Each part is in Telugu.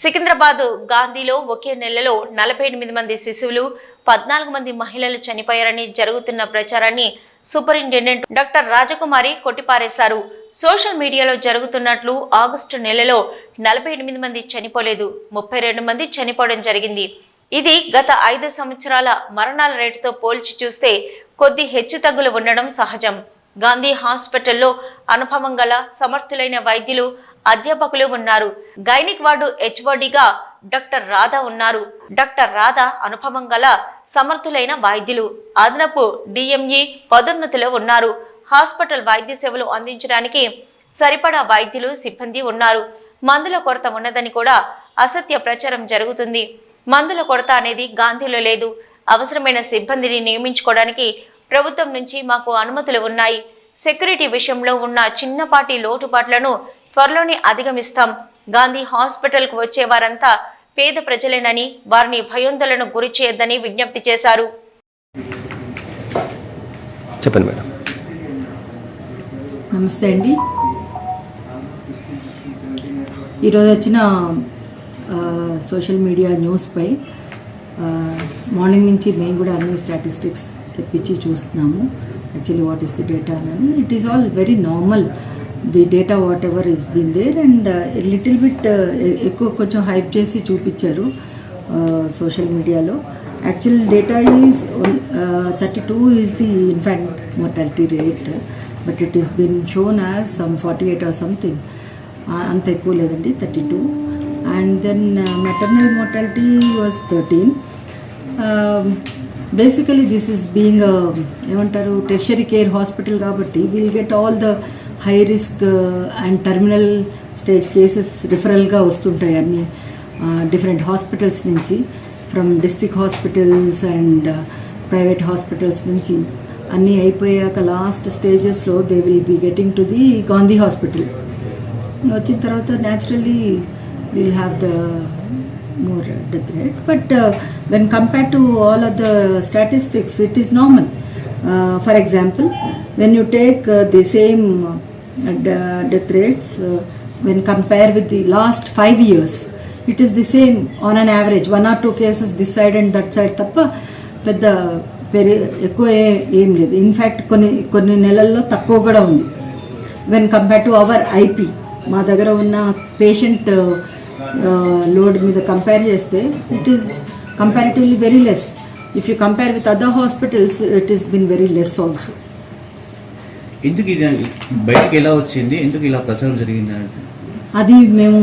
సికింద్రాబాద్ గాంధీలో ఒకే నెలలో నలభై ఎనిమిది మంది శిశువులు పద్నాలుగు మంది మహిళలు చనిపోయారని జరుగుతున్న ప్రచారాన్ని సూపరింటెండెంట్ డాక్టర్ రాజకుమారి కొట్టిపారేశారు. సోషల్ మీడియాలో జరుగుతున్నట్లు ఆగస్టు నెలలో నలభై ఎనిమిది మంది చనిపోలేదు ముప్పై రెండు మంది చనిపోవడం జరిగింది. ఇది గత ఐదు సంవత్సరాల మరణాల రేటుతో పోల్చి చూస్తే కొద్ది హెచ్చుతగ్గులు ఉండడం సహజం. గాంధీ హాస్పిటల్లో అనుభవం గల సమర్థులైన వైద్యులు అధ్యాపకులు ఉన్నారు. గైనిక్ వార్డు హెచ్ఓడిగా డాక్టర్ రాధా ఉన్నారు. డాక్టర్ రాధా అనుభవం గల సమర్థులైన వైద్యులు. అదనపు డిఎంఈ పదోన్నతిలో ఉన్నారు. హాస్పిటల్ వైద్య సేవలు అందించడానికి సరిపడా వైద్యులు సిబ్బంది ఉన్నారు. మందుల కొరత ఉన్నదని కూడా అసత్య ప్రచారం జరుగుతుంది. మందుల కొరత అనేది గాంధీలో లేదు. అవసరమైన సిబ్బందిని నియమించుకోవడానికి ప్రభుత్వం నుంచి మాకు అనుమతులు ఉన్నాయి. సెక్యూరిటీ విషయంలో ఉన్న చిన్నపాటి లోటుపాట్లను త్వరలోనే అధిగమిస్తాం. గాంధీ హాస్పిటల్కు వచ్చే వారంతా పేద ప్రజలేనని వారిని భయోందోళనకు గురి చేయొద్దని విజ్ఞప్తి చేశారు. చెప్పండి మేడం. నమస్తే అండి. ఈరోజు వచ్చిన సోషల్ మీడియా న్యూస్పై మార్నింగ్ నుంచి మేము కూడా అన్ని స్టాటిస్టిక్స్ తెప్పించి చూస్తున్నాము. Actually what is the data అని it is all very normal. The data whatever is been there and little bit ఎక్కువ కొంచెం హైప్ చేసి చూపించారు సోషల్ మీడియాలో actual data is thirty two is the infant mortality rate but it is been shown as some forty eight or something అంత ఎక్కువ లేదండి thirty two and then maternal mortality was thirteen basically this is being ఏమంటారు టెర్షరీ కేర్ హాస్పిటల్ కాబట్టి will get all the high risk and terminal stage cases రిఫరల్గా వస్తుంటాయి అన్ని డిఫరెంట్ హాస్పిటల్స్ నుంచి. From district hospitals and private hospitals నుంచి. అన్నీ అయిపోయాక లాస్ట్ స్టేజెస్లో they will be getting to the Gandhi hospital వచ్చిన తర్వాత naturally will have the more death rate but when compare to all of the statistics it is normal for example when you take the same death rates when compare with the last five years it is the same on an average one or two cases this side and that side తప్ప పెద్ద పెరి ఎక్కువ ఏ- ఏం లేదు. ఇన్ఫ్యాక్ట్ కొన్ని కొన్ని నెలల్లో తక్కువ కూడా ఉంది. When compare to our IP మా దగ్గర ఉన్న పేషెంట్ లోడ్ మీద కంపేర్ చేస్తే it is comparatively very less if you compare with other hospitals it is been very less also ఎందుకు ఇది బయటకు ఎలా వచ్చింది? ఎందుకు ఇలా ప్రచారం జరిగింది అంటే అది మేము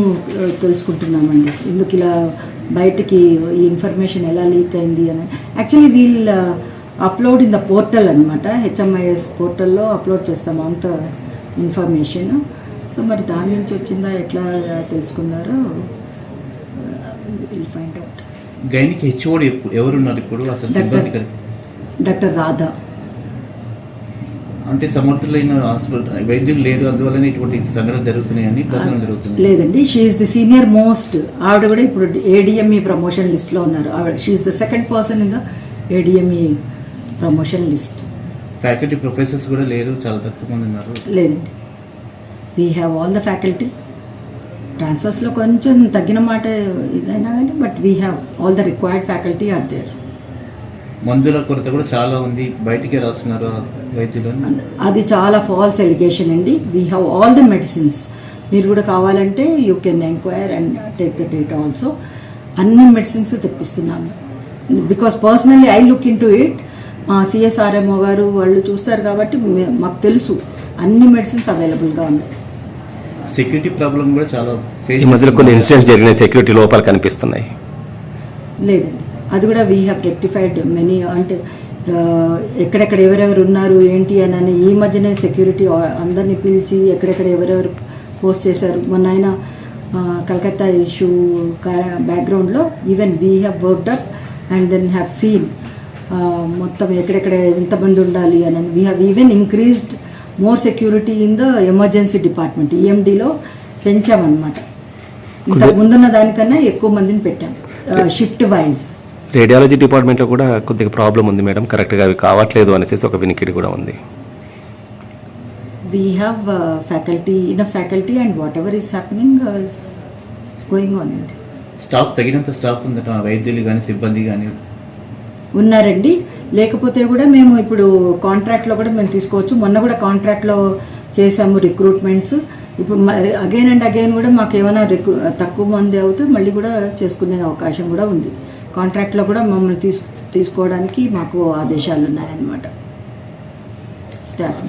తెలుసుకుంటున్నామండి. ఎందుకు ఇలా బయటికి ఈ ఇన్ఫర్మేషన్ ఎలా లీక్ అయింది అని. Actually we'll upload in the portal అనమాట హెచ్ఎంఐఎస్ పోర్టల్లో అప్లోడ్ చేస్తాము అంత ఇన్ఫర్మేషన్. సో మరి దాని నుంచి వచ్చిందా? ఎట్లా తెలుసుకున్నారో విల్ ఫైండ్ అవుట్. గైనికి హెచ్ఓడి ఎవరున్నారు ఇప్పుడు? అసలు డాక్టర్ రాధా. అంటే సమర్థులైన హాస్పిటల్ వైద్యులు లేదు అందువల్లనే ఇటువంటి సంఘటన జరుగుతున్నాయని ప్రచారం జరుగుతుంది. లేదండి షీఈస్ ది సీనియర్ మోస్ట్ ఆవిడ కూడా ఇప్పుడు ఏడిఎంఈ ప్రమోషన్ లిస్ట్లో ఉన్నారు. ఆవిడ she is the second person in the ADME promotion list faculty professors కూడా లేరు చాలా తక్కువ మంది ఉన్నారు. లేదండి. We have all the faculty ట్రాన్స్ఫర్స్లో కొంచెం తగ్గిన మాట ఇదైనా కానీ but we have all the required faculty are there మందుల కొరత కూడా చాలా ఉంది. బయటికే రాస్తున్నారు వైద్యులు. అది చాలా ఫాల్స్ ఎలిగేషన్ అండి. We have all the medicines మీరు కూడా కావాలంటే you can enquire and take the date also అన్ని medicines తెప్పిస్తున్నాము. Because personally I look in to it CSRMO గారు వాళ్ళు చూస్తారు కాబట్టి మాకు తెలుసు. అన్ని మెడిసిన్స్ అవైలబుల్గా ఉన్నాయి. సెక్యూరిటీ ప్రాబ్లం కూడా చాలా ఈ మధ్యలో కొన్ని ఇన్సిడెంట్స్ జరిగిన సెక్యూరిటీ లోపాలు కనిపిస్తున్నాయి. లేదండి. అది కూడా వీ హ్యావ్ రెక్టిఫైడ్ మెనీ అంటే ఎక్కడెక్కడ ఎవరెవరు ఉన్నారు ఏంటి అని ఈ మధ్యనే సెక్యూరిటీ అందరినీ పిలిచి ఎక్కడెక్కడ ఎవరెవరు పోస్ట్ చేశారు. మొన్న ఆయన కలకత్తా ఇష్యూ బ్యాక్గ్రౌండ్లో even we have worked up and then have seen మొత్తం ఎక్కడెక్కడ ఎంతమంది ఉండాలి అని we have even increased more security in the emergency department ఈఎండిలో పెంచామన్నమాట. ఇంతకు ముందున్న దానికన్నా ఎక్కువ మందిని పెట్టాం. షిఫ్ట్ వైజ్ రేడియాలజీ డిపార్ట్మెంట్లో కూడా కొద్దిగా ప్రాబ్లం ఉంది మేడం. కరెక్ట్గా అవి కావట్లేదు అనేసి ఒక వినికిడి కూడా ఉంది. We have uh, faculty enough faculty and whatever is happening uh, is going on. Staff తగినంత స్టాఫ్ ఉందట వైద్యులు కానీ సిబ్బంది కానీ ఉన్నారండి. లేకపోతే కూడా మేము ఇప్పుడు కాంట్రాక్ట్లో కూడా మేము తీసుకోవచ్చు. మొన్న కూడా కాంట్రాక్ట్లో చేసాము రిక్రూట్మెంట్స్ ఇప్పుడు అగైన్ అండ్ అగైన్ కూడా మాకు ఏమైనా రిక్రూ తక్కువ మంది అవుతే మళ్ళీ కూడా చేసుకునే అవకాశం కూడా ఉంది. కాంట్రాక్ట్లో కూడా మమ్మల్ని తీసు తీసుకోవడానికి మాకు ఆదేశాలు ఉన్నాయన్నమాట. స్టాఫ్